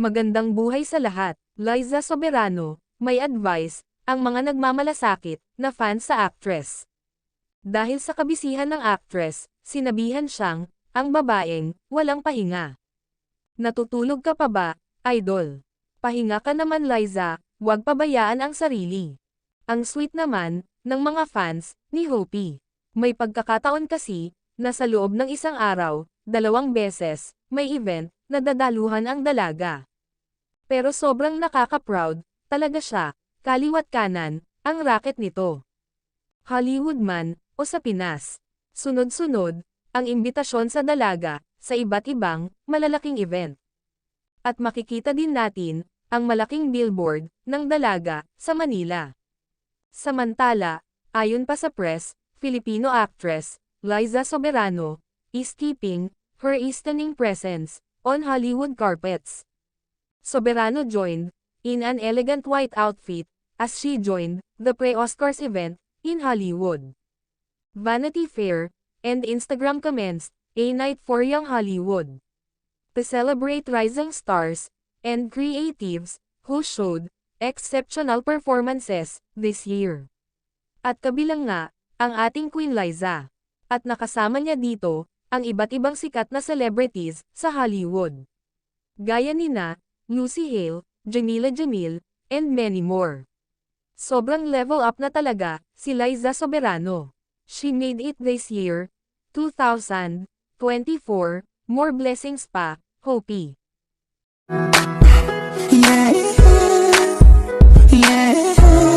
Magandang buhay sa lahat. Liza Soberano, may advice, ang mga nagmamalasakit na fans sa actress. Dahil sa kabisihan ng actress, sinabihan siyang, ang babaeng, walang pahinga. Natutulog ka pa ba, idol? Pahinga ka naman Liza, huwag pabayaan ang sarili. Ang sweet naman, ng mga fans, ni Hopi. May pagkakataon kasi, na sa loob ng isang araw, dalawang beses, may event, na dadaluhan ang dalaga. Pero sobrang nakaka-proud, talaga siya, kaliwat kanan, ang racket nito. Hollywood man, o sa Pinas. Sunod-sunod, ang imbitasyon sa dalaga, sa iba't ibang, malalaking event. At makikita din natin, ang malaking billboard, ng dalaga, sa Manila. Samantala, ayon pa sa press, Filipino actress, Liza Soberano, is keeping, her stunning presence, on Hollywood carpets. Soberano joined, in an elegant white outfit, as she joined, the pre-Oscars event, in Hollywood. Vanity Fair, and Instagram commenced, a night for young Hollywood. To celebrate rising stars, and creatives, who showed, exceptional performances, this year. At kabilang nga, ang ating Queen Liza. At nakasama niya dito, ang iba't ibang sikat na celebrities, sa Hollywood. Gaya ni na, Lucy Hale, Jamila Jamil, and many more. Sobrang level up na talaga, si Liza Soberano. She made it this year, 2024, more blessings pa, Hopi. Yeah, yeah.